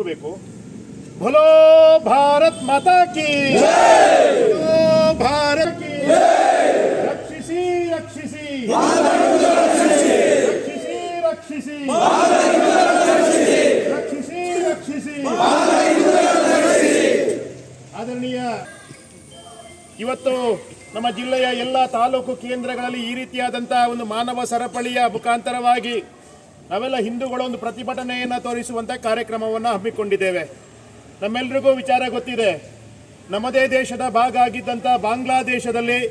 ಒಪ್ಪಬೇಕು ಭಲೋ ಭಾರತ್ ಮಾತಾ ಭಾರತ್ ರಕ್ಷಿಸಿ ರಕ್ಷಿಸಿ! ರಕ್ಷಿಸಿ ರಕ್ಷಿಸಿ! ರಕ್ಷಿಸಿ ರಕ್ಷಿಸಿ! ಆದರಣೀಯ, ಇವತ್ತು ನಮ್ಮ ಜಿಲ್ಲೆಯ ಎಲ್ಲ ತಾಲೂಕು ಕೇಂದ್ರಗಳಲ್ಲಿ ಈ ರೀತಿಯಾದಂತಹ ಒಂದು ಮಾನವ ಸರಪಳಿಯ ಮುಖಾಂತರವಾಗಿ ನಾವೆಲ್ಲ ಹಿಂದೂಗಳು ಒಂದು ಪ್ರತಿಭಟನೆಯನ್ನು ತೋರಿಸುವಂಥ ಕಾರ್ಯಕ್ರಮವನ್ನು ಹಮ್ಮಿಕೊಂಡಿದ್ದೇವೆ. ನಮ್ಮೆಲ್ರಿಗೂ ವಿಚಾರ ಗೊತ್ತಿದೆ. ನಮ್ಮದೇ ದೇಶದ ಭಾಗ ಆಗಿದ್ದಂಥ ಬಾಂಗ್ಲಾದೇಶದಲ್ಲಿ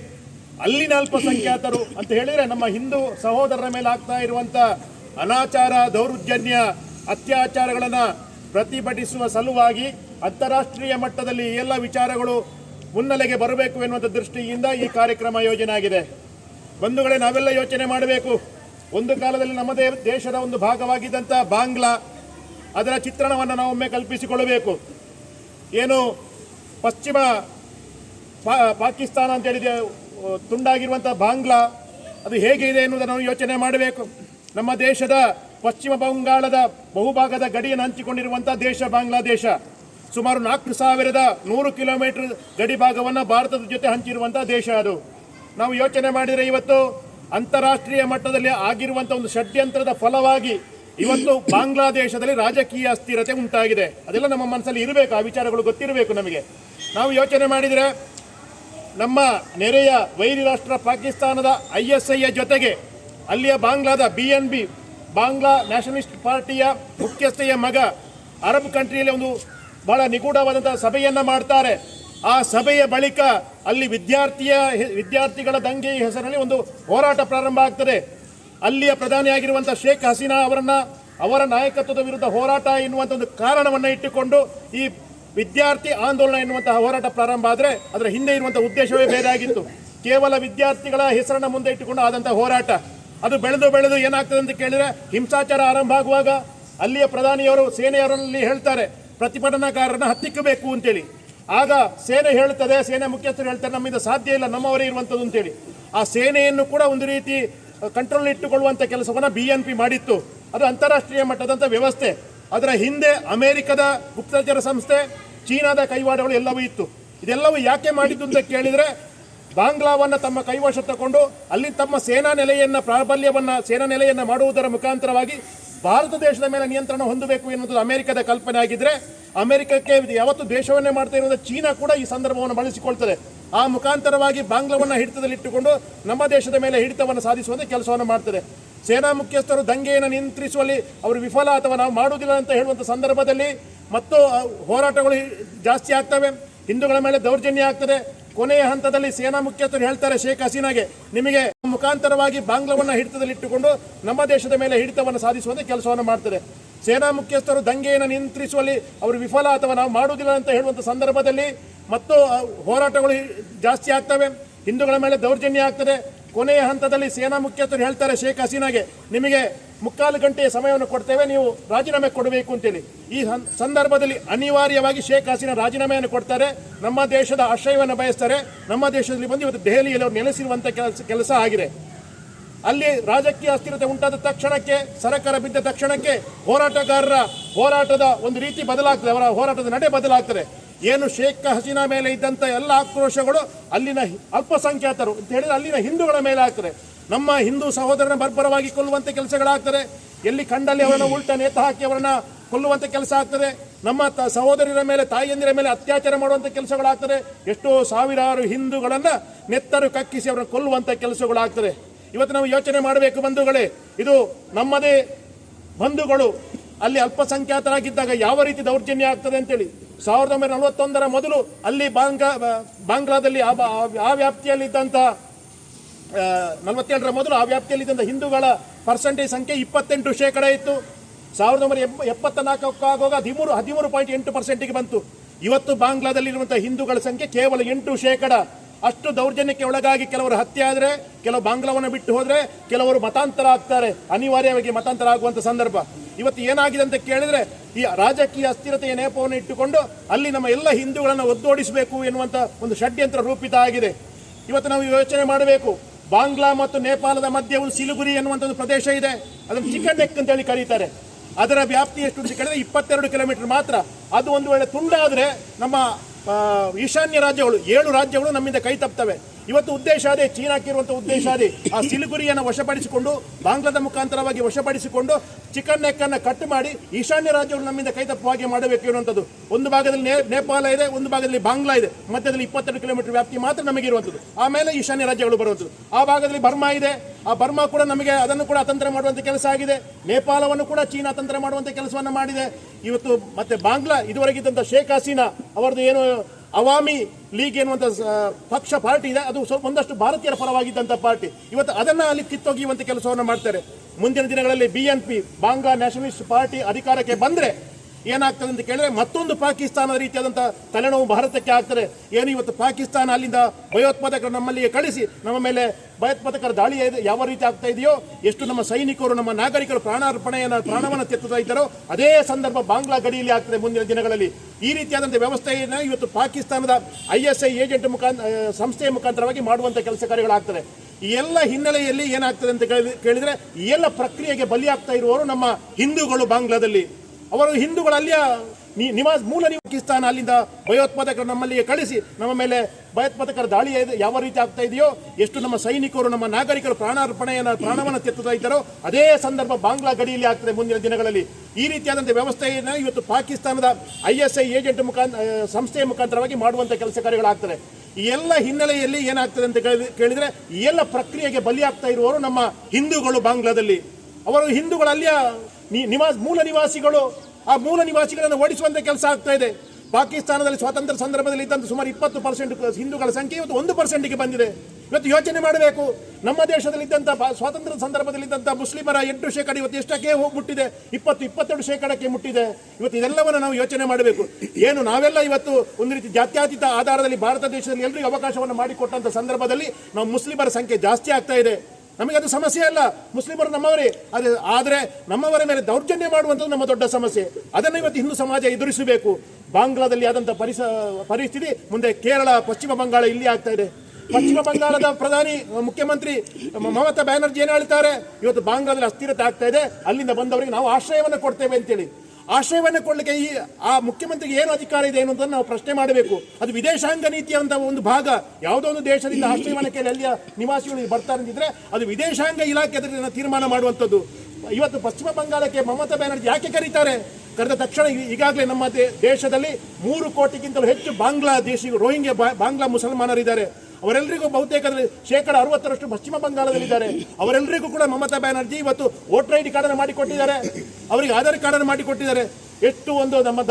ಅಲ್ಲಿನ ಅಲ್ಪಸಂಖ್ಯಾತರು ಅಂತ ಹೇಳಿದರೆ ನಮ್ಮ ಹಿಂದೂ ಸಹೋದರರ ಮೇಲೆ ಆಗ್ತಾ ಇರುವಂಥ ಅನಾಚಾರ, ದೌರ್ಜನ್ಯ, ಅತ್ಯಾಚಾರಗಳನ್ನು ಪ್ರತಿಭಟಿಸುವ ಸಲುವಾಗಿ ಅಂತಾರಾಷ್ಟ್ರೀಯ ಮಟ್ಟದಲ್ಲಿ ಎಲ್ಲ ವಿಚಾರಗಳು ಮುನ್ನೆಲೆಗೆ ಬರಬೇಕು ಎನ್ನುವಂಥ ದೃಷ್ಟಿಯಿಂದ ಈ ಕಾರ್ಯಕ್ರಮ ಯೋಜನೆ ಆಗಿದೆ. ಬಂಧುಗಳೇ, ನಾವೆಲ್ಲ ಯೋಚನೆ ಮಾಡಬೇಕು. ಒಂದು ಕಾಲದಲ್ಲಿ ನಮ್ಮ ದೇಶದ ಒಂದು ಭಾಗವಾಗಿದ್ದಂಥ ಬಾಂಗ್ಲಾ, ಅದರ ಚಿತ್ರಣವನ್ನು ನಾವೊಮ್ಮೆ ಕಲ್ಪಿಸಿಕೊಳ್ಳಬೇಕು. ಏನು ಪಶ್ಚಿಮ ಪಾಕಿಸ್ತಾನ ಅಂತ ಹೇಳಿದೆ ತುಂಡಾಗಿರುವಂಥ ಬಾಂಗ್ಲಾ, ಅದು ಹೇಗೆ ಇದೆ ಎನ್ನುವುದನ್ನು ನಾವು ಯೋಚನೆ ಮಾಡಬೇಕು. ನಮ್ಮ ದೇಶದ ಪಶ್ಚಿಮ ಬಂಗಾಳದ ಬಹುಭಾಗದ ಗಡಿಯನ್ನು ಹಂಚಿಕೊಂಡಿರುವಂಥ ದೇಶ ಬಾಂಗ್ಲಾದೇಶ. ಸುಮಾರು ನಾಲ್ಕು ಸಾವಿರದ ನೂರು ಕಿಲೋಮೀಟರ್ ಗಡಿ ಭಾಗವನ್ನು ಭಾರತದ ಜೊತೆ ಹಂಚಿರುವಂಥ ದೇಶ ಅದು. ನಾವು ಯೋಚನೆ ಮಾಡಿದರೆ ಇವತ್ತು ಅಂತಾರಾಷ್ಟ್ರೀಯ ಮಟ್ಟದಲ್ಲಿ ಆಗಿರುವಂಥ ಒಂದು ಷಡ್ಯಂತ್ರದ ಫಲವಾಗಿ ಇವತ್ತು ಬಾಂಗ್ಲಾದೇಶದಲ್ಲಿ ರಾಜಕೀಯ ಅಸ್ಥಿರತೆ ಉಂಟಾಗಿದೆ. ಅದೆಲ್ಲ ನಮ್ಮ ಮನಸ್ಸಲ್ಲಿ ಇರಬೇಕು, ಆ ವಿಚಾರಗಳು ಗೊತ್ತಿರಬೇಕು ನಮಗೆ. ನಾವು ಯೋಚನೆ ಮಾಡಿದರೆ ನಮ್ಮ ನೆರೆಯ ವೈರಿ ರಾಷ್ಟ್ರ ಪಾಕಿಸ್ತಾನದ ಐ ಎಸ್ ಐಯ ಜೊತೆಗೆ ಅಲ್ಲಿಯ ಬಾಂಗ್ಲಾದ B N B, Bangla nationalist ಪಾರ್ಟಿಯ ಮುಖ್ಯಸ್ಥೆಯ ಮಗ, ಅರಬ್ ಕಂಟ್ರಿಯಲ್ಲಿ ಒಂದು ಬಹಳ ನಿಗೂಢವಾದಂಥ ಸಭೆಯನ್ನು ಮಾಡ್ತಾರೆ. ಆ ಸಭೆಯ ಬಳಿಕ ಅಲ್ಲಿ ವಿದ್ಯಾರ್ಥಿಯ ವಿದ್ಯಾರ್ಥಿಗಳ ದಂಗೆ ಹೆಸರಲ್ಲಿ ಒಂದು ಹೋರಾಟ ಪ್ರಾರಂಭ ಆಗ್ತದೆ. ಅಲ್ಲಿಯ ಪ್ರಧಾನಿಯಾಗಿರುವಂಥ ಶೇಖ್ ಹಸೀನಾ ಅವರನ್ನು, ಅವರ ನಾಯಕತ್ವದ ವಿರುದ್ಧ ಹೋರಾಟ ಎನ್ನುವಂಥ ಒಂದು ಕಾರಣವನ್ನು ಇಟ್ಟುಕೊಂಡು ಈ ವಿದ್ಯಾರ್ಥಿ ಆಂದೋಲನ ಎನ್ನುವಂತಹ ಹೋರಾಟ ಪ್ರಾರಂಭ ಆದರೆ ಅದರ ಹಿಂದೆ ಇರುವಂಥ ಉದ್ದೇಶವೇ ಬೇರೆ ಆಗಿತ್ತು ಕೇವಲ ವಿದ್ಯಾರ್ಥಿಗಳ ಹೆಸರನ್ನು ಮುಂದೆ ಇಟ್ಟುಕೊಂಡು ಆದಂಥ ಹೋರಾಟ. ಅದು ಬೆಳೆದು ಬೆಳೆದು ಏನಾಗ್ತದೆ ಅಂತ ಕೇಳಿದರೆ ಹಿಂಸಾಚಾರ ಆರಂಭ ಆಗುವಾಗ ಅಲ್ಲಿಯ ಪ್ರಧಾನಿಯವರು ಸೇನೆಯವರಲ್ಲಿ ಹೇಳ್ತಾರೆ, ಪ್ರತಿಭಟನಾಕಾರರನ್ನ ಹತ್ತಿಕ್ಕಬೇಕು ಅಂತೇಳಿ. ಆಗ ಸೇನೆ ಹೇಳುತ್ತದೆ, ಸೇನೆ ಮುಖ್ಯಸ್ಥರು ಹೇಳ್ತಾರೆ, ನಮ್ಮಿಂದ ಸಾಧ್ಯ ಇಲ್ಲ, ನಮ್ಮವರೇ ಇರುವಂಥದ್ದು ಅಂತೇಳಿ. ಆ ಸೇನೆಯನ್ನು ಕೂಡ ಒಂದು ರೀತಿ ಕಂಟ್ರೋಲ್ ಇಟ್ಟುಕೊಳ್ಳುವಂಥ ಕೆಲಸವನ್ನು ಬಿ ಎನ್ ಪಿ ಮಾಡಿತ್ತು. ಅದು ಅಂತಾರಾಷ್ಟ್ರೀಯ ಮಟ್ಟದಂಥ ವ್ಯವಸ್ಥೆ. ಅದರ ಹಿಂದೆ ಅಮೆರಿಕದ ಗುಪ್ತಚರ ಸಂಸ್ಥೆ, ಚೀನಾದ ಕೈವಾಡಗಳು ಎಲ್ಲವೂ ಇತ್ತು. ಇದೆಲ್ಲವೂ ಯಾಕೆ ಮಾಡಿದ್ದು ಅಂತ ಕೇಳಿದರೆ, ಬಾಂಗ್ಲಾವನ್ನು ತಮ್ಮ ಕೈವಶ ತಗೊಂಡು ಅಲ್ಲಿ ತಮ್ಮ ಸೇನಾ ನೆಲೆಯನ್ನು, ಪ್ರಾಬಲ್ಯವನ್ನು, ಸೇನಾ ನೆಲೆಯನ್ನು ಮಾಡುವುದರ ಮುಖಾಂತರವಾಗಿ ಭಾರತ ದೇಶದ ಮೇಲೆ ನಿಯಂತ್ರಣ ಹೊಂದಬೇಕು ಎನ್ನುವುದು ಅಮೆರಿಕದ ಕಲ್ಪನೆ ಆಗಿದ್ರೆ ಅಮೆರಿಕಕ್ಕೆ ಯಾವತ್ತು ದೇಶವನ್ನೇ ಮಾಡ್ತಾ ಇರುವುದು ಚೀನಾ ಕೂಡ ಈ ಸಂದರ್ಭವನ್ನು ಬಳಸಿಕೊಳ್ತದೆ. ಆ ಮುಖಾಂತರವಾಗಿ ಬಾಂಗ್ಲಾವನ್ನು ಹಿಡಿತದಲ್ಲಿಟ್ಟುಕೊಂಡು ನಮ್ಮ ದೇಶದ ಮೇಲೆ ಹಿಡಿತವನ್ನು ಸಾಧಿಸುವಂತೆ ಕೆಲಸವನ್ನು ಮಾಡ್ತದೆ. ಸೇನಾ ಮುಖ್ಯಸ್ಥರು ದಂಗೆಯನ್ನು ನಿಯಂತ್ರಿಸುವಲ್ಲಿ ಅವರು ವಿಫಲ ಅಥವಾ ನಾವು ಮಾಡುವುದಿಲ್ಲ ಅಂತ ಹೇಳುವಂಥ ಸಂದರ್ಭದಲ್ಲಿ ಮತ್ತು ಹೋರಾಟಗಳು ಜಾಸ್ತಿ ಆಗ್ತವೆ. ಹಿಂದೂಗಳ ಮೇಲೆ ದೌರ್ಜನ್ಯ ಆಗ್ತದೆ. ಕೊನೆಯ ಹಂತದಲ್ಲಿ ಸೇನಾ ಮುಖ್ಯಸ್ಥರು ಹೇಳ್ತಾರೆ ಶೇಖ್ ಹಸೀನಾಗೆ, ನಿಮಗೆ ಮುಖಾಂತರವಾಗಿ ಬಾಂಗ್ಲವನ್ನು ಹಿಡಿತದಲ್ಲಿಟ್ಟುಕೊಂಡು ನಮ್ಮ ದೇಶದ ಮೇಲೆ ಹಿಡಿತವನ್ನು ಸಾಧಿಸುವಂತೆ ಕೆಲಸವನ್ನು ಮಾಡ್ತದೆ. ಸೇನಾ ಮುಖ್ಯಸ್ಥರು ದಂಗೆಯನ್ನು ನಿಯಂತ್ರಿಸುವಲ್ಲಿ ಅವರು ವಿಫಲ ಅಥವಾ ನಾವು ಮಾಡುವುದಿಲ್ಲ ಅಂತ ಹೇಳುವಂಥ ಸಂದರ್ಭದಲ್ಲಿ ಮತ್ತು ಹೋರಾಟಗಳು ಜಾಸ್ತಿ ಆಗ್ತವೆ, ಹಿಂದೂಗಳ ಮೇಲೆ ದೌರ್ಜನ್ಯ ಆಗ್ತದೆ. ಕೊನೆಯ ಹಂತದಲ್ಲಿ ಸೇನಾ ಮುಖ್ಯಸ್ಥರು ಹೇಳ್ತಾರೆ ಶೇಖ್ ಹಸೀನಾಗೆ, ನಿಮಗೆ ಮುಕ್ಕಾಲು ಗಂಟೆಯ ಸಮಯವನ್ನು ಕೊಡ್ತೇವೆ, ನೀವು ರಾಜೀನಾಮೆ ಕೊಡಬೇಕು ಅಂತೇಳಿ. ಈ ಸಂದರ್ಭದಲ್ಲಿ ಅನಿವಾರ್ಯವಾಗಿ ಶೇಖ್ ಹಸೀನಾ ರಾಜೀನಾಮೆಯನ್ನು ಕೊಡ್ತಾರೆ. ನಮ್ಮ ದೇಶದ ಆಶ್ರಯವನ್ನು ಬಯಸ್ತಾರೆ. ನಮ್ಮ ದೇಶದಲ್ಲಿ ಬಂದು ಇವತ್ತು ದೆಹಲಿಯಲ್ಲಿ ಅವರು ನೆಲೆಸಿರುವಂಥ ಕೆಲಸ ಕೆಲಸ ಆಗಿದೆ. ಅಲ್ಲಿ ರಾಜಕೀಯ ಅಸ್ಥಿರತೆ ಉಂಟಾದ ತಕ್ಷಣಕ್ಕೆ, ಸರ್ಕಾರ ಬಿದ್ದ ತಕ್ಷಣಕ್ಕೆ ಹೋರಾಟಗಾರರ ಹೋರಾಟದ ಒಂದು ರೀತಿ ಬದಲಾಗ್ತದೆ. ಅವರ ಹೋರಾಟದ ನಡೆ ಬದಲಾಗ್ತದೆ. ಏನು ಶೇಖ್ ಹಸೀನಾ ಮೇಲೆ ಇದ್ದಂಥ ಎಲ್ಲ ಆಕ್ರೋಶಗಳು ಅಲ್ಲಿನ ಅಲ್ಪಸಂಖ್ಯಾತರು ಅಂತ ಹೇಳಿದ್ರೆ ಅಲ್ಲಿನ ಹಿಂದೂಗಳ ಮೇಲೆ ಆಗ್ತದೆ. ನಮ್ಮ ಹಿಂದೂ ಸಹೋದರನ ಬರ್ಬರವಾಗಿ ಕೊಲ್ಲುವಂತೆ ಕೆಲಸಗಳಾಗ್ತದೆ. ಎಲ್ಲಿ ಕಂಡಲ್ಲಿ ಅವರನ್ನು ಉಲ್ಟ ನೇತ ಹಾಕಿ ಅವರನ್ನ ಕೊಲ್ಲುವಂಥ ಕೆಲಸ ಆಗ್ತದೆ. ನಮ್ಮ ತ ಸಹೋದರಿಯರ ಮೇಲೆ, ತಾಯಿಯಂದಿರ ಮೇಲೆ ಅತ್ಯಾಚಾರ ಮಾಡುವಂಥ ಕೆಲಸಗಳಾಗ್ತದೆ. ಎಷ್ಟೋ ಸಾವಿರಾರು ಹಿಂದೂಗಳನ್ನು ನೆತ್ತರು ಕಕ್ಕಿಸಿ ಅವರನ್ನು ಕೊಲ್ಲುವಂಥ ಕೆಲಸಗಳಾಗ್ತದೆ. ಇವತ್ತು ನಾವು ಯೋಚನೆ ಮಾಡಬೇಕು ಬಂಧುಗಳೇ, ಇದು ನಮ್ಮದೇ ಬಂಧುಗಳು. ಅಲ್ಲಿ ಅಲ್ಪಸಂಖ್ಯಾತರಾಗಿದ್ದಾಗ ಯಾವ ರೀತಿ ದೌರ್ಜನ್ಯ ಆಗ್ತದೆ ಅಂತೇಳಿ. ಸಾವಿರದ ಒಂಬೈನೂರ ನಲವತ್ತೊಂದರ ಮೊದಲು ಅಲ್ಲಿ ಬಾಂಗ್ಲಾ ಬಾಂಗ್ಲಾದಲ್ಲಿ ಆ ವ್ಯಾಪ್ತಿಯಲ್ಲಿದ್ದಂಥ ನಲವತ್ತೇಳರ ಮೊದಲು ಆ ವ್ಯಾಪ್ತಿಯಲ್ಲಿದ್ದಂಥ ಹಿಂದೂಗಳ ಪರ್ಸೆಂಟೇಜ್ ಸಂಖ್ಯೆ ಇಪ್ಪತ್ತೆಂಟು ಶೇಕಡ ಇತ್ತು. ಸಾವಿರದ ಒಂಬೈನೂರ ಎಪ್ಪತ್ತ ನಾಲ್ಕಕ್ಕಾಗುವಾಗ ಹದಿಮೂರು ಹದಿಮೂರು ಪಾಯಿಂಟ್ ಎಂಟು ಪರ್ಸೆಂಟಿಗೆ ಬಂತು. ಇವತ್ತು ಬಾಂಗ್ಲಾದಲ್ಲಿರುವಂಥ ಹಿಂದೂಗಳ ಸಂಖ್ಯೆ ಕೇವಲ ಎಂಟು ಶೇಕಡ. ಅಷ್ಟು ದೌರ್ಜನ್ಯಕ್ಕೆ ಒಳಗಾಗಿ ಕೆಲವರು ಹತ್ಯೆ ಆದರೆ, ಕೆಲವು ಬಾಂಗ್ಲಾವನ್ನು ಬಿಟ್ಟು ಹೋದರೆ ಕೆಲವರು ಮತಾಂತರ ಆಗ್ತಾರೆ. ಅನಿವಾರ್ಯವಾಗಿ ಮತಾಂತರ ಆಗುವಂಥ ಸಂದರ್ಭ. ಇವತ್ತು ಏನಾಗಿದೆ ಅಂತ ಕೇಳಿದರೆ, ಈ ರಾಜಕೀಯ ಅಸ್ಥಿರತೆಯ ನೆಪವನ್ನು ಇಟ್ಟುಕೊಂಡು ಅಲ್ಲಿ ನಮ್ಮ ಎಲ್ಲ ಹಿಂದೂಗಳನ್ನು ಒದ್ದೋಡಿಸಬೇಕು ಎನ್ನುವಂಥ ಒಂದು ಷಡ್ಯಂತ್ರ ರೂಪಿತ ಆಗಿದೆ. ಇವತ್ತು ನಾವು ಯೋಚನೆ ಮಾಡಬೇಕು ಬಾಂಗ್ಲಾ ಮತ್ತು ನೇಪಾಳದ ಮಧ್ಯೆ ಒಂದು ಸಿಲುಗುರಿ ಎನ್ನುವಂಥ ಒಂದು ಪ್ರದೇಶ ಇದೆ. ಅದನ್ನು ಚಿಕನ್ ನೆಕ್ ಅಂತೇಳಿ ಕರೀತಾರೆ. ಅದರ ವ್ಯಾಪ್ತಿ ಎಷ್ಟು ಅಂತ ಕೇಳಿದ್ರೆ ಇಪ್ಪತ್ತೆರಡು ಕಿಲೋಮೀಟರ್ ಮಾತ್ರ. ಅದು ಒಂದು ವೇಳೆ ತುಂಡಾದ್ರೆ ನಮ್ಮ ಈಶಾನ್ಯ ರಾಜ್ಯಗಳು, ಏಳು ರಾಜ್ಯಗಳು ನಮ್ಮಿಂದ ಕೈ ತಪ್ತವೆ. ಇವತ್ತು ಉದ್ದೇಶ ಅದೇ ಚೀನಾಕ್ಕಿರುವಂತಹ ಉದ್ದೇಶ ಅದೇ. ಆ ಸಿಲಿಗುರಿಯನ್ನು ವಶಪಡಿಸಿಕೊಂಡು, ಬಾಂಗ್ಲಾದ ಮುಖಾಂತರವಾಗಿ ವಶಪಡಿಸಿಕೊಂಡು ಚಿಕನ್ ನೆಕ್ಕನ್ನು ಕಟ್ ಮಾಡಿ ಈಶಾನ್ಯ ರಾಜ್ಯಗಳು ನಮ್ಮಿಂದ ಕೈ ತಪ್ಪುವ ಹಾಗೆ ಮಾಡಬೇಕು ಎನ್ನುವಂಥದ್ದು. ಒಂದು ಭಾಗದಲ್ಲಿ ನೇಪಾಳ ಇದೆ, ಒಂದು ಭಾಗದಲ್ಲಿ ಬಾಂಗ್ಲಾ ಇದೆ. ಮಧ್ಯದಲ್ಲಿ ಇಪ್ಪತ್ತೆರಡು ಕಿಲೋಮೀಟರ್ ವ್ಯಾಪ್ತಿ ಮಾತ್ರ ನಮಗೆ ಇರುವಂಥದ್ದು. ಆಮೇಲೆ ಈಶಾನ್ಯ ರಾಜ್ಯಗಳು ಬರುವಂಥದ್ದು. ಆ ಭಾಗದಲ್ಲಿ ಬರ್ಮಾ ಇದೆ. ಆ ಬರ್ಮಾ ಕೂಡ ನಮಗೆ ಅದನ್ನು ಕೂಡ ಅತಂತ್ರ ಮಾಡುವಂತ ಕೆಲಸ ಆಗಿದೆ. ನೇಪಾಳವನ್ನು ಕೂಡ ಚೀನಾ ತಂತ್ರ ಮಾಡುವಂತ ಕೆಲಸವನ್ನು ಮಾಡಿದೆ. ಇವತ್ತು ಮತ್ತೆ ಬಾಂಗ್ಲಾ ಇದುವರೆಗಿದ್ದಂಥ ಶೇಖ್ ಹಸೀನಾ ಅವರದ್ದು ಏನು ಅವಾಮಿ ಲೀಗ್ ಎನ್ನುವಂಥ ಪಕ್ಷ ಪಾರ್ಟಿ ಇದೆ. ಅದು ಸ್ವಲ್ಪ ಒಂದಷ್ಟು ಭಾರತೀಯರ ಪರವಾಗಿದ್ದಂಥ ಪಾರ್ಟಿ. ಇವತ್ತು ಅದನ್ನ ಅಲ್ಲಿ ಕಿತ್ತೊಗೆಯುವಂಥ ಕೆಲಸವನ್ನು ಮಾಡ್ತಾರೆ. ಮುಂದಿನ ದಿನಗಳಲ್ಲಿ B N P Bangla nationalist party ಅಧಿಕಾರಕ್ಕೆ ಬಂದ್ರೆ ಏನಾಗ್ತದೆ ಅಂತ ಕೇಳಿದ್ರೆ ಮತ್ತೊಂದು ಪಾಕಿಸ್ತಾನದ ರೀತಿಯಾದಂಥ ತಲೆನೋವು ಭಾರತಕ್ಕೆ ಆಗ್ತದೆ. ಏನು ಇವತ್ತು ಪಾಕಿಸ್ತಾನ ಅಲ್ಲಿಂದ ಭಯೋತ್ಪಾದಕರು ನಮ್ಮಲ್ಲಿಗೆ ಕಳಿಸಿ, ನಮ್ಮ ಮೇಲೆ ಭಯೋತ್ಪಾದಕರ ದಾಳಿ ಯಾವ ರೀತಿ ಆಗ್ತಾ ಇದೆಯೋ, ಎಷ್ಟು ನಮ್ಮ ಸೈನಿಕರು, ನಮ್ಮ ನಾಗರಿಕರು ಪ್ರಾಣಾರ್ಪಣೆಯನ್ನು, ಪ್ರಾಣವನ್ನು ತೆತ್ತುತ್ತಾ ಇದ್ದಾರೋ, ಅದೇ ಸಂದರ್ಭ ಬಾಂಗ್ಲಾ ಗಡಿಯಲ್ಲಿ ಆಗ್ತದೆ ಮುಂದಿನ ದಿನಗಳಲ್ಲಿ. ಈ ರೀತಿಯಾದಂಥ ವ್ಯವಸ್ಥೆಯನ್ನು ಇವತ್ತು ಪಾಕಿಸ್ತಾನದ ಐ ಎಸ್ ಐ ಏಜೆಂಟ್ ಮುಖಾಂತರ ಸಂಸ್ಥೆಯ ಮುಖಾಂತರವಾಗಿ ಮಾಡುವಂಥ ಕೆಲಸ ಕಾರ್ಯಗಳಾಗ್ತದೆ ಈ ಎಲ್ಲ ಹಿನ್ನೆಲೆಯಲ್ಲಿ ಏನಾಗ್ತದೆ ಅಂತ ಕೇಳಿ- ಕೇಳಿದ್ರೆ ಈ ಎಲ್ಲ ಪ್ರಕ್ರಿಯೆಗೆ ಬಲಿಯಾಗ್ತಾ ಇರುವವರು ನಮ್ಮ ಹಿಂದೂಗಳು ಬಾಂಗ್ಲಾದಲ್ಲಿ. ಅವರು ಹಿಂದೂಗಳು ಅಲ್ಲಿಯ ನಿವಾಸ ಮೂಲ ಪಾಕಿಸ್ತಾನ ಅಲ್ಲಿಂದ ಭಯೋತ್ಪಾದಕರು ನಮ್ಮಲ್ಲಿಗೆ ಕಳಿಸಿ, ನಮ್ಮ ಮೇಲೆ ಭಯೋತ್ಪಾದಕರ ದಾಳಿ ಯಾವ ರೀತಿ ಆಗ್ತಾ ಇದೆಯೋ, ಎಷ್ಟು ನಮ್ಮ ಸೈನಿಕರು, ನಮ್ಮ ನಾಗರಿಕರು ಪ್ರಾಣಾರ್ಪಣೆಯನ್ನು, ಪ್ರಾಣವನ್ನು ತೆತ್ತುತ್ತಾ ಇದ್ದಾರೋ, ಅದೇ ಸಂದರ್ಭ ಬಾಂಗ್ಲಾ ಗಡಿಯಲ್ಲಿ ಆಗ್ತದೆ ಮುಂದಿನ ದಿನಗಳಲ್ಲಿ. ಈ ರೀತಿಯಾದಂಥ ವ್ಯವಸ್ಥೆಯನ್ನು ಇವತ್ತು ಪಾಕಿಸ್ತಾನದ ಐ ಎಸ್ ಐ ಏಜೆಂಟ್ ಮುಖಾಂತ ಸಂಸ್ಥೆಯ ಮುಖಾಂತರವಾಗಿ ಮಾಡುವಂಥ ಕೆಲಸ ಕಾರ್ಯಗಳಾಗ್ತದೆ ಈ ಎಲ್ಲ ಹಿನ್ನೆಲೆಯಲ್ಲಿ ಏನಾಗ್ತದೆ ಅಂತ ಕೇಳಿ- ಕೇಳಿದ್ರೆ, ಈ ಎಲ್ಲ ಪ್ರಕ್ರಿಯೆಗೆ ಬಲಿಯಾಗ್ತಾ ಇರುವವರು ನಮ್ಮ ಹಿಂದೂಗಳು ಬಾಂಗ್ಲಾದಲ್ಲಿ. ಅವರು ಹಿಂದೂಗಳು ಅಲ್ಲಿಯ ನಿವಾಸ ಮೂಲ ನಿವಾಸಿಗಳು, ಆ ಮೂಲ ನಿವಾಸಿಗಳನ್ನು ಓಡಿಸುವಂತೆ ಕೆಲಸ ಆಗ್ತಾ ಇದೆ. ಪಾಕಿಸ್ತಾನದಲ್ಲಿ ಸ್ವಾತಂತ್ರ್ಯ ಸಂದರ್ಭದಲ್ಲಿ ಇದ್ದಂತ ಸುಮಾರು ಇಪ್ಪತ್ತು ಪರ್ಸೆಂಟ್ ಹಿಂದೂಗಳ ಸಂಖ್ಯೆ ಇವತ್ತು ಒಂದು ಪರ್ಸೆಂಟ್ಗೆ ಬಂದಿದೆ. ಇವತ್ತು ಯೋಚನೆ ಮಾಡಬೇಕು. ನಮ್ಮ ದೇಶದಲ್ಲಿ ಇದ್ದಂಥ ಸ್ವಾತಂತ್ರ್ಯ ಸಂದರ್ಭದಲ್ಲಿ ಇದ್ದಂಥ ಮುಸ್ಲಿಮರ ಎಂಟು ಶೇಕಡ ಇವತ್ತು ಎಷ್ಟಕ್ಕೆ ಹೋಗಿ ಮುಟ್ಟಿದೆ ಇಪ್ಪತ್ತು, ಇಪ್ಪತ್ತೆರಡು ಶೇಕಡಕ್ಕೆ ಮುಟ್ಟಿದೆ. ಇವತ್ತು ಇದೆಲ್ಲವನ್ನು ನಾವು ಯೋಚನೆ ಮಾಡಬೇಕು. ಏನು ನಾವೆಲ್ಲ ಇವತ್ತು ಒಂದು ರೀತಿ ಜಾತ್ಯಾತೀತ ಆಧಾರದಲ್ಲಿ ಭಾರತ ದೇಶದಲ್ಲಿ ಎಲ್ಲರಿಗೂ ಅವಕಾಶವನ್ನು ಮಾಡಿಕೊಟ್ಟಂಥ ಸಂದರ್ಭದಲ್ಲಿ ನಾವು ಮುಸ್ಲಿಮರ ಸಂಖ್ಯೆ ಜಾಸ್ತಿ ಆಗ್ತಾ ಇದೆ. ನಮಗೆ ಅದು ಸಮಸ್ಯೆ ಅಲ್ಲ. ಮುಸ್ಲಿಮರು ನಮ್ಮವರೇ. ಆದರೆ ಆದರೆ ನಮ್ಮವರ ಮೇಲೆ ದೌರ್ಜನ್ಯ ಮಾಡುವಂಥದ್ದು ನಮ್ಮ ದೊಡ್ಡ ಸಮಸ್ಯೆ. ಅದನ್ನು ಇವತ್ತು ಹಿಂದೂ ಸಮಾಜ ಎದುರಿಸಬೇಕು. ಬಾಂಗ್ಲಾದಲ್ಲಿ ಆದಂಥ ಪರಿಸ, ಪರಿಸ್ಥಿತಿ ಮುಂದೆ ಕೇರಳ, ಪಶ್ಚಿಮ ಬಂಗಾಳ ಇಲ್ಲಿ ಆಗ್ತಾ ಇದೆ. ಪಶ್ಚಿಮ ಬಂಗಾಳದ ಪ್ರಧಾನಿ, ಮುಖ್ಯಮಂತ್ರಿ ಮಮತಾ ಬ್ಯಾನರ್ಜಿ ಏನು ಹೇಳ್ತಾರೆ? ಇವತ್ತು ಬಾಂಗ್ಲಾದಲ್ಲಿ ಅಸ್ಥಿರತೆ ಆಗ್ತಾ ಇದೆ. ಅಲ್ಲಿಂದ ಬಂದವರಿಗೆ ನಾವು ಆಶ್ರಯವನ್ನು ಕೊಡ್ತೇವೆ ಅಂತೇಳಿ. ಆಶ್ರಯವನ್ನು ಕೊಡಲಿಕ್ಕೆ ಈ ಆ ಮುಖ್ಯಮಂತ್ರಿಗೆ ಏನು ಅಧಿಕಾರ ಇದೆ ಅನ್ನೋದನ್ನು ನಾವು ಪ್ರಶ್ನೆ ಮಾಡಬೇಕು. ಅದು ವಿದೇಶಾಂಗ ನೀತಿಯ ಅಂತ ಒಂದು ಭಾಗ. ಯಾವುದೋ ಒಂದು ದೇಶದಿಂದ ಆಶ್ರಯವನ್ನು ಕೇಳಿ ಅಲ್ಲಿಯ ನಿವಾಸಿಗಳು ಬರ್ತಾರೆ ಅಂತಿದ್ರೆ ಅದು ವಿದೇಶಾಂಗ ಇಲಾಖೆ ಅದರಿಂದ ತೀರ್ಮಾನ ಮಾಡುವಂಥದ್ದು. ಇವತ್ತು ಪಶ್ಚಿಮ ಬಂಗಾಳಕ್ಕೆ ಮಮತಾ ಬ್ಯಾನರ್ಜಿ ಯಾಕೆ ಕರೀತಾರೆ? ಕರೆದ ತಕ್ಷಣ ಈಗಾಗಲೇ ನಮ್ಮ ದೇಶದಲ್ಲಿ ಮೂರು ಕೋಟಿಗಿಂತಲೂ ಹೆಚ್ಚು ಬಾಂಗ್ಲಾದೇಶಿ ರೋಹಿಂಗ್ಯಾ ಬಾಂಗ್ಲಾ ಮುಸಲ್ಮಾನರಿದ್ದಾರೆ. ಅವರೆಲ್ಲರಿಗೂ ಬಹುತೇಕ ಶೇಕಡ ಅರವತ್ತರಷ್ಟು ಪಶ್ಚಿಮ ಬಂಗಾಳದಲ್ಲಿದ್ದಾರೆ. ಅವರೆಲ್ಲರಿಗೂ ಕೂಡ ಮಮತಾ ಬ್ಯಾನರ್ಜಿ ಇವತ್ತು ವೋಟರ್ ಐ ಡಿ ಕಾರ್ಡನ್ನು ಮಾಡಿಕೊಟ್ಟಿದ್ದಾರೆ. ಅವರಿಗೆ ಆಧಾರ್ ಕಾರ್ಡನ್ನು ಮಾಡಿಕೊಟ್ಟಿದ್ದಾರೆ. ಎಷ್ಟು ಒಂದು ನಮ್ಮ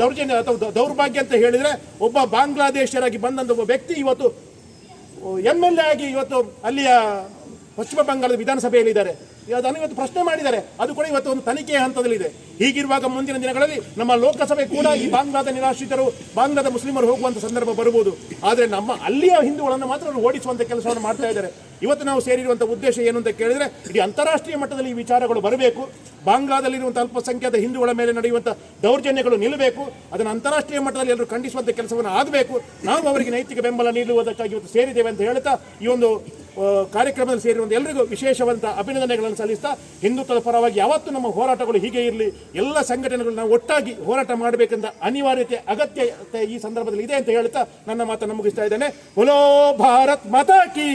ದೌರ್ಜನ್ಯ ಅಥವಾ ದೌರ್ಭಾಗ್ಯ ಅಂತ ಹೇಳಿದರೆ ಒಬ್ಬ ಬಾಂಗ್ಲಾದೇಶರಾಗಿ ಬಂದಂಥ ಒಬ್ಬ ವ್ಯಕ್ತಿ ಇವತ್ತು ಎಂ ಎಲ್ ಎ ಆಗಿ ಇವತ್ತು ಅಲ್ಲಿಯ ಪಶ್ಚಿಮ ಬಂಗಾಳದ ವಿಧಾನಸಭೆಯಲ್ಲಿದ್ದಾರೆ. ಅದನ್ನು ಇವತ್ತು ಪ್ರಶ್ನೆ ಮಾಡಿದ್ದಾರೆ. ಅದು ಕೂಡ ಇವತ್ತು ಒಂದು ತನಿಖೆಯ ಹಂತದಲ್ಲಿದೆ. ಹೀಗಿರುವಾಗ ಮುಂದಿನ ದಿನಗಳಲ್ಲಿ ನಮ್ಮ ಲೋಕಸಭೆ ಕೂಡ ಈ ಬಾಂಗ್ಲಾದ ನಿರಾಶ್ರಿತರು, ಬಾಂಗ್ಲಾದ ಮುಸ್ಲಿಮರು ಹೋಗುವಂತ ಸಂದರ್ಭ ಬರಬಹುದು. ಆದರೆ ನಮ್ಮ ಅಲ್ಲಿಯ ಹಿಂದೂಗಳನ್ನು ಮಾತ್ರ ಅವರು ಓಡಿಸುವಂಥ ಕೆಲಸವನ್ನು ಮಾಡ್ತಾ ಇದ್ದಾರೆ. ಇವತ್ತು ನಾವು ಸೇರಿರುವಂಥ ಉದ್ದೇಶ ಏನು ಅಂತ ಕೇಳಿದ್ರೆ, ಇಡೀ ಅಂತಾರಾಷ್ಟ್ರೀಯ ಮಟ್ಟದಲ್ಲಿ ಈ ವಿಚಾರಗಳು ಬರಬೇಕು. ಬಾಂಗ್ಲಾದಲ್ಲಿರುವಂಥ ಅಲ್ಪಸಂಖ್ಯಾತ ಹಿಂದೂಗಳ ಮೇಲೆ ನಡೆಯುವಂಥ ದೌರ್ಜನ್ಯಗಳು ನಿಲ್ಲಬೇಕು. ಅದನ್ನು ಅಂತಾರಾಷ್ಟ್ರೀಯ ಮಟ್ಟದಲ್ಲಿ ಎಲ್ಲರೂ ಖಂಡಿಸುವಂಥ ಕೆಲಸವನ್ನು ಆಗಬೇಕು. ನಾವು ಅವರಿಗೆ ನೈತಿಕ ಬೆಂಬಲ ನೀಡುವುದಕ್ಕಾಗಿ ಇವತ್ತು ಸೇರಿದ್ದೇವೆ ಅಂತ ಹೇಳ್ತಾ ಈ ಒಂದು ಕಾರ್ಯಕ್ರಮದಲ್ಲಿ ಸೇರಿರುವಂಥ ಎಲ್ಲರಿಗೂ ವಿಶೇಷವಾದಂಥ ಅಭಿನಂದನೆಗಳನ್ನು ಸಲ್ಲಿಸ್ತಾ ಹಿಂದುತ್ವದ ಪರವಾಗಿ ಯಾವತ್ತೂ ನಮ್ಮ ಹೋರಾಟಗಳು ಹೀಗೆ ಇರಲಿ, ಎಲ್ಲ ಸಂಘಟನೆಗಳು ನಾವು ಒಟ್ಟಾಗಿ ಹೋರಾಟ ಮಾಡಬೇಕಂತ ಅನಿವಾರ್ಯತೆ, ಅಗತ್ಯತೆ ಈ ಸಂದರ್ಭದಲ್ಲಿ ಇದೆ ಅಂತ ಹೇಳ್ತಾ ನನ್ನ ಮಾತನ್ನು ಮುಗಿಸ್ತಾ ಇದ್ದೇನೆ. ಭಾರತ್ ಮಾತಾ ಕಿ!